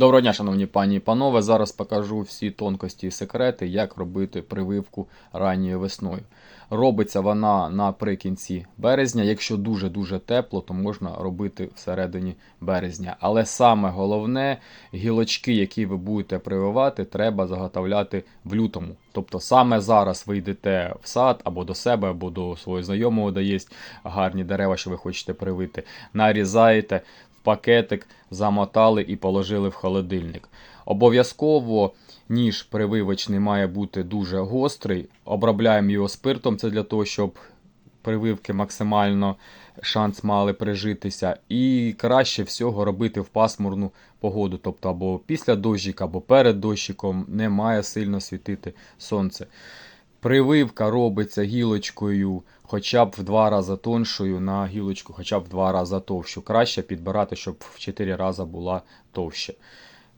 Доброго дня, шановні пані і панове. Зараз покажу всі тонкості і секрети, як робити прививку ранньою весною. Робиться вона наприкінці березня. Якщо дуже-дуже тепло, то можна робити всередині березня. Але саме головне, гілочки, які ви будете прививати, треба заготовляти в лютому. Тобто саме зараз ви йдете в сад або до себе, або до свого знайомого, де є гарні дерева, що ви хочете привити, нарізаєте пакетик, замотали і положили в холодильник. Обов'язково ніж прививочний має бути дуже гострий. Обробляємо його спиртом, це для того, щоб прививки максимально шанс мали прижитися. І краще всього робити в пасмурну погоду, тобто або після дощика, або перед дощиком не має сильно світити сонце. Прививка робиться гілочкою хоча б в два рази тоншою на гілочку, хоча б в два рази товщу. Краще підбирати, щоб в 4 рази була товще.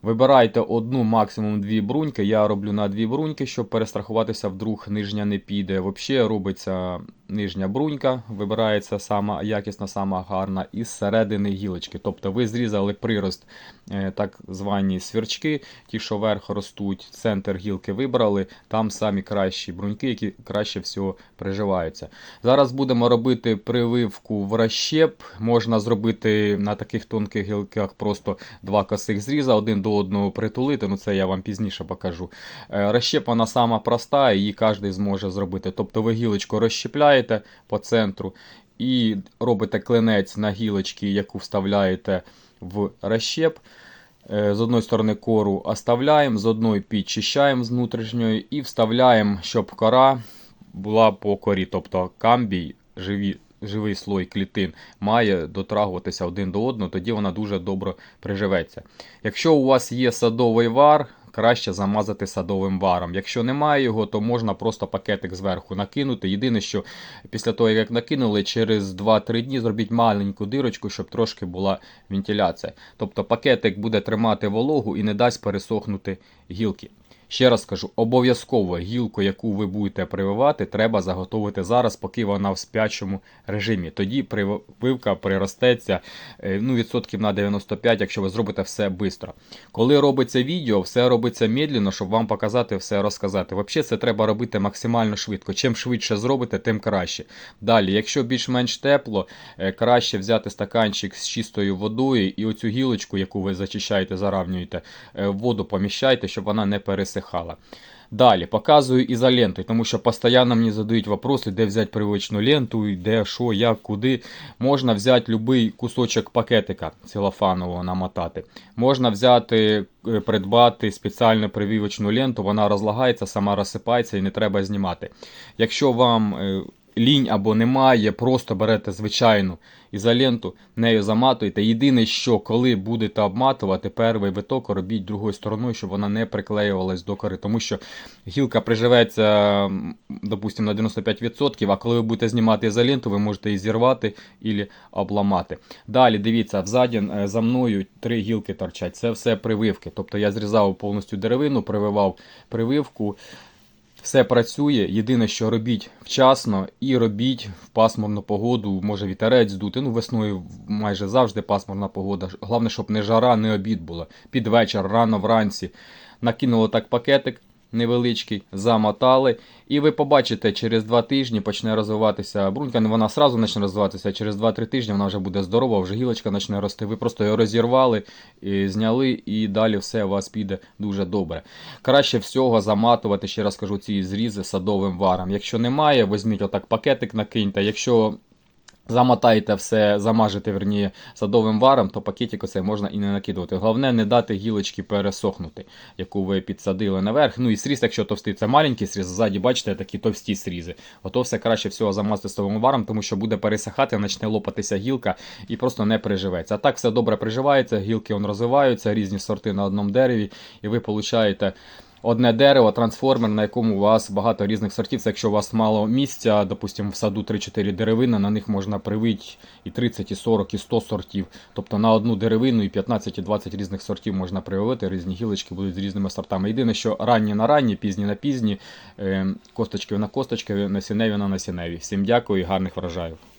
Вибирайте одну, максимум дві бруньки. Я роблю на дві бруньки, щоб перестрахуватися, вдруг нижня не піде. Взагалі робиться нижня брунька, вибирається сама якісна, сама гарна, із середини гілочки. Тобто ви зрізали прирост, е, так звані свірчки, ті, що вверх ростуть, центр гілки вибрали, там самі кращі бруньки, які краще всього приживаються. Зараз будемо робити прививку в розщеп. Можна зробити на таких тонких гілках просто два косих зріза, один до одного притулити. Ну це я вам пізніше покажу. Е, Розщеп вона сама проста, її кожен зможе зробити. Тобто ви гілочку розщепляєте по центру і робите клинець на гілочці, яку вставляєте в розщеп. Е, З одної сторони кору оставляємо, з одної підчищаємо з внутрішньої і вставляємо, щоб кора була по корі, тобто камбій, живі, живий слой клітин має дотрагуватися один до одного, тоді вона дуже добре приживеться. Якщо у вас є садовий вар, краще замазати садовим варом. Якщо немає його, то можна просто пакетик зверху накинути. Єдине, що після того, як накинули, через 2-3 дні зробіть маленьку дирочку, щоб трошки була вентиляція. Тобто пакетик буде тримати вологу і не дасть пересохнути гілки. Ще раз кажу, обов'язково гілку, яку ви будете прививати, треба заготовити зараз, поки вона в спячому режимі. Тоді прививка приростеться е, ну, відсотків на 95, якщо ви зробите все швидко. Коли робиться відео, все робиться медленно, щоб вам показати, все розказати. Взагалі це треба робити максимально швидко. Чим швидше зробите, тим краще. Далі, якщо більш-менш тепло, е, краще взяти стаканчик з чистою водою і оцю гілочку, яку ви зачищаєте, заравнюєте, е, в воду поміщайте, щоб вона не пересихала. Далі показую ізоленту, тому що постійно мені задають вопроси, де взяти привичну ленту, де що, як, куди. Можна взяти будь-який кусочок пакетика целофанового намотати. Можна взяти, е, придбати спеціальну прививочну ленту, вона розлагається, сама розсипається і не треба знімати. Якщо вам е, лінь або немає, просто берете звичайну ізоленту, нею заматуєте. Єдине, що коли будете обматувати, перший виток робіть другою стороною, щоб вона не приклеювалась до кори. Тому що гілка приживеться, допустимо, на 95%, а коли ви будете знімати ізоленту, ви можете її зірвати і обламати. Далі дивіться, взаді е, за мною три гілки торчать. Це все прививки. Тобто я зрізав повністю деревину, прививав прививку. Все працює. Єдине, що робіть вчасно і робіть в пасмурну погоду, може вітерець здути. Ну, весною майже завжди пасмурна погода. Головне, щоб не жара, не обід було. Під вечір, рано вранці. Накинуло так пакетик невеличкий, замотали. І ви побачите, через 2 тижні почне розвиватися брунька. Не вона сразу почне розвиватися, а через 2-3 тижні вона вже буде здорова, вже гілочка почне рости. Ви просто її розірвали, і зняли, і далі все у вас піде дуже добре. Краще всього заматувати, ще раз кажу, ці зрізи садовим варом. Якщо немає, візьміть отак пакетик, накиньте. Якщо Замотаєте все, замажете верні садовим варом, то пакетик оце можна і не накидувати. Головне не дати гілочки пересохнути, яку ви підсадили наверх. Ну і сріз, якщо товстий, це маленький сріз, ззаді бачите такі товсті срізи. Ото все краще всього замазати садовим варом, тому що буде пересихати, почне лопатися гілка і просто не приживеться. А так все добре приживається, гілки розвиваються, різні сорти на одному дереві, і ви получаєте одне дерево, трансформер, на якому у вас багато різних сортів. Це якщо у вас мало місця, допустимо, в саду 3-4 деревини, на них можна привити і 30, і 40, і 100 сортів. Тобто на одну деревину і 15 і 20 різних сортів можна прививити, різні гілочки будуть з різними сортами. Єдине, що ранні на ранні, пізні на пізні, е, косточки на косточки, насінневі на насінневі. Всім дякую і гарних врожаїв.